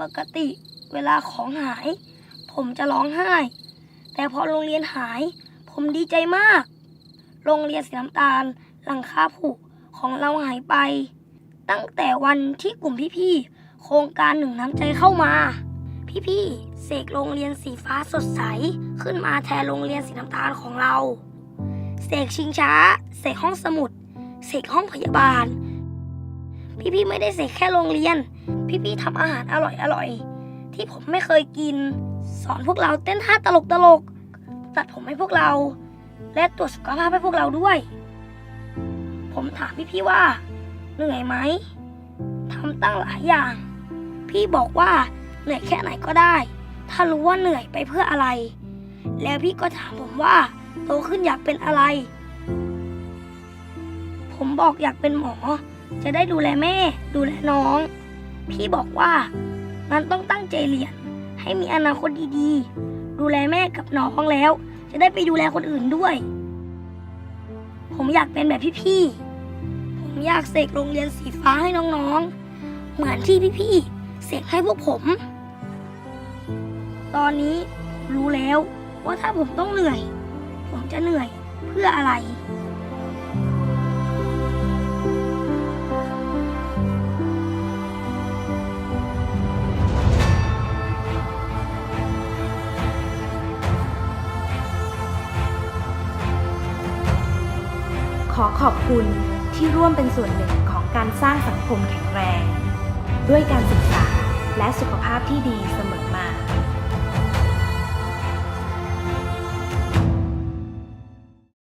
ปกติเวลาของหาย ผมจะร้องไห้ แต่พอโรงเรียนหาย ผมดีใจมาก โรงเรียนสีน้ำตาลหลังคาผุของเราหายไป ตั้งแต่วันที่กลุ่มพี่ๆโครงการหนึ่งน้ำใจเข้ามา พี่ๆเสกโรงเรียนสีฟ้าสดใสขึ้นมาแทนโรงเรียนสีน้ำตาลของเรา เสกชิงช้า เสกห้องสมุด เสกห้องพยาบาล พี่ๆไม่ได้เสกแค่โรงเรียน พี่ๆทำอาหารอร่อยๆที่ผมไม่เคยกิน สอนพวกเราเต้นท่าตลกๆตัดผมให้พวกเรา และตรวจสุขภาพให้พวกเราด้วย ผมถามพี่ๆว่า เหนื่อยไหมทำตั้งหลายอย่าง พี่บอกว่าเหนื่อยแค่ไหนก็ได้ ถ้ารู้ว่าเหนื่อยไปเพื่ออะไร แล้วพี่ก็ถามผมว่าโตขึ้นอยากเป็นอะไร ผมบอกอยากเป็นหมอ จะได้ดูแลแม่ ดูแลน้อง พี่บอกว่ามันต้องตั้งใจเรียน ให้มีอนาคตดีๆ ดูแลแม่กับน้องแล้ว จะได้ไปดูแลคนอื่นด้วย ผมอยากเป็นแบบพี่ๆ ผมอยากเสกโรงเรียนสีฟ้าให้น้องๆ เหมือนที่พี่ๆ เสกให้พวกผม ตอนนี้รู้แล้วว่าถ้าผมต้องเหนื่อย ผมจะเหนื่อยเพื่ออะไร อขอบคุณที่ร่วมเป็นส่วนหนึ่งของการสร้างสังคมแข็งแรง ด้วยการศึกษาและสุขภาพที่ดีเสมอมา